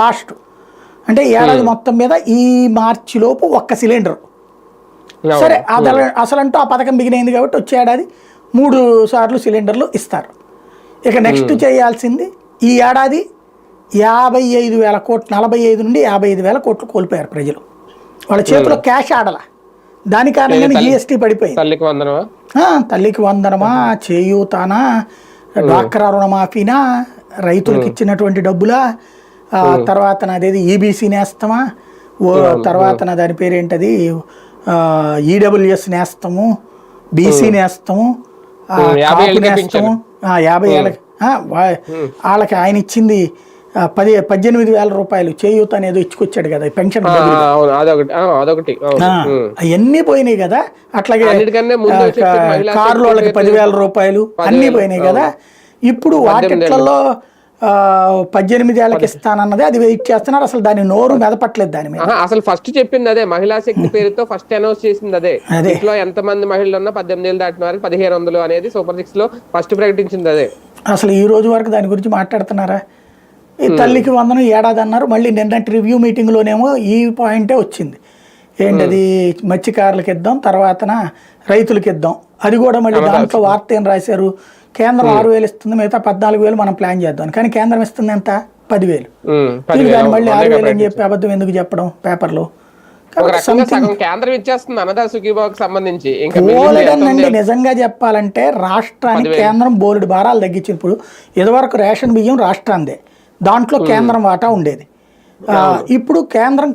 Last. అంటే ఏడాది మొత్తం మీద ఈ మార్చి లోపు ఒక్క సిలిండర్. సరే అదల అసలంటూ ఆ పథకం బిగినైంది కాబట్టి వచ్చే ఏడాది మూడు సార్లు సిలిండర్లు ఇస్తారు. ఇక నెక్స్ట్ చేయాల్సింది ఈ ఏడాది యాభై ఐదు వేల కోట్లు నలభై ఐదు నుండి యాభై ఐదు వేల కోట్లు కోల్పోయారు ప్రజలు. వాళ్ళ చేతిలో క్యాష్ ఆడల. దాని కారణంగానే జిఎస్టీ పడిపోయింది. తల్లికి వందనమా? తల్లికి వందనమా చేయూతానా డ్వాక్రా రుణమాఫీనా రైతులకు ఇచ్చినటువంటి డబ్బులా తర్వాత నాదేది ఈబీసీ నేస్తమా? ఓ తర్వాత నా దాని పేరేంటది? ఈడబ్ల్యూఎస్ నేస్తము బీసీ నేస్తము కాపు నేస్తము. యాభై ఏళ్ళకి. వాళ్ళకి ఆయన ఇచ్చింది పది పద్దెనిమిది వేల రూపాయలు. చేయూత అనేది ఇచ్చుకొచ్చాడు కదా పెన్షన్ అదొకటి. అవన్నీ పోయినాయి కదా అట్లాగే కార్లు వాళ్ళకి పదివేల రూపాయలు అన్నీ పోయినాయి కదా. ఇప్పుడు వాటిట్లలో ఆ, పద్దెనిమిది ఏళ్ళకి ఇస్తానన్నది అది వెయిట్ చేస్తున్నారు. అసలు దాని నోరు మెదపట్లేదు దాని మీద. అసలు ఫస్ట్ చెప్పింది అదే. మహిళా శక్తి పేరుతో ఫస్ట్ అనౌన్స్ చేసింది అదే. అదే. ఇంట్లో ఎంత మంది మహిళలు ఉన్నా పద్దెనిమిది ఏళ్ళు దాటిన వారికి పదిహేను వందలు అనేది సూపర్ సిక్స్లో ఫస్ట్ ప్రకటించింది అదే. అసలు ఈ రోజు వరకు దాని గురించి మాట్లాడుతున్నారా? ఈ తల్లికి వందనం ఏడాది అన్నారు. మళ్ళీ నిన్నటి రివ్యూ మీటింగ్లోనేమో ఈ పాయింటే వచ్చింది. ఏంటది? మత్స్యకారులకు ఇద్దాం తర్వాతన రైతులకు ఇద్దాం. అది కూడా మళ్ళీ దాంట్లో వార్త ఏం రాశారు? కేంద్రం ఆరు వేలు ఇస్తుంది మిగతా పద్నాలుగు వేలు మనం ప్లాన్ చేద్దాం. కానీ కేంద్రం ఇస్తుంది ఎంత? పదివేలు. దాన్ని మళ్ళీ ఆరు వేలు అని. చెప్పి అబద్ధం ఎందుకు చెప్పడం పేపర్లో? కేంద్రం ఇచ్చేస్తుంది అన్నదా సుఖీబాబుకి సంబంధించి. ఇంకా బోలెడనండి నిజంగా చెప్పాలంటే రాష్ట్రానికి కేంద్రం బోలెడు భారాలు తగ్గించింది. ఇప్పుడు ఇదివరకు రేషన్ బియ్యం రాష్ట్రాందే దాంట్లో కేంద్రం వాటా ఉండేది. ఇప్పుడు కేంద్రం